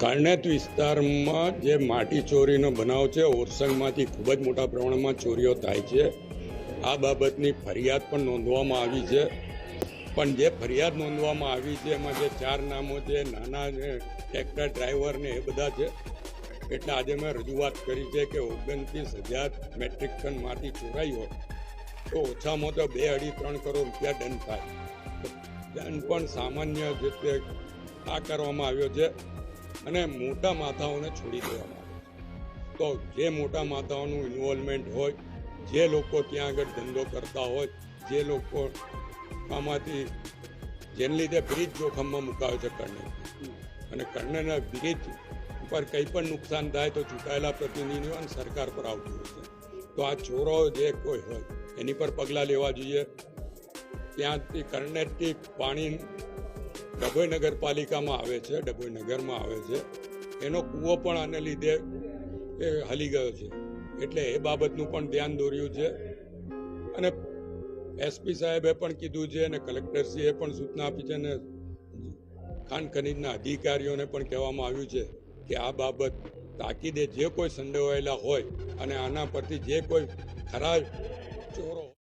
કારણેત વિસ્તારમાં જે માટી ચોરીનો બનાવ છે, ઓરસંગમાંથી ખૂબ જ મોટા પ્રમાણમાં ચોરીઓ થાય છે. આ બાબતની ફરિયાદ પણ નોંધવામાં આવી છે. પણ જે ફરિયાદ નોંધવામાં આવી છે, એમાં જે ચાર નામો છે, નાના ટ્રેક્ટર ડ્રાઈવર ને એ બધા છે. એટલે આજે મેં રજૂઆત કરી છે કે ઓગણત્રીસ હજાર મેટ્રિક ટન માટી ચોરાઈ હોય, તો ઓછામાં તો બે અઢી ત્રણ કરોડ રૂપિયા દંડ થાય. દંડ પણ સામાન્ય રીતે આ કરવામાં આવ્યો છે. અને મોટા માથાઓને છોડી દેવામાં આવે તો જે મોટા માથાઓનું ઇન્વોલ્વમેન્ટ હોય, જે લોકો ત્યાં આગળ ધંધો કરતા હોય, જે લોકો આમાંથી જેને લીધે બ્રિજ જોખમમાં મુકાવે છે કર્ણ અને કર્ણના બ્રિજ ઉપર કંઈ પણ નુકસાન થાય તો ચૂંટાયેલા પ્રતિનિધિઓ અને સરકાર પર આવતું હોય છે. તો આ ચોરો જે કોઈ હોય, એની પર પગલાં લેવા જોઈએ. ત્યાંથી કર્ણેટથી પાણી ડભોઈ નગરપાલિકામાં આવે છે, ડભોઈ નગરમાં આવે છે. એનો કૂવો પણ આને લીધે એ હલી ગયો છે. એટલે એ બાબતનું પણ ધ્યાન દોર્યું છે. અને એસપી સાહેબે પણ કીધું છે અને કલેક્ટરશ્રીએ પણ સૂચના આપી છે અને ખાન ખનીજના અધિકારીઓને પણ કહેવામાં આવ્યું છે કે આ બાબત તાકીદે જે કોઈ સંડોવાયેલા હોય અને આના પરથી જે કોઈ ખરા ચોરો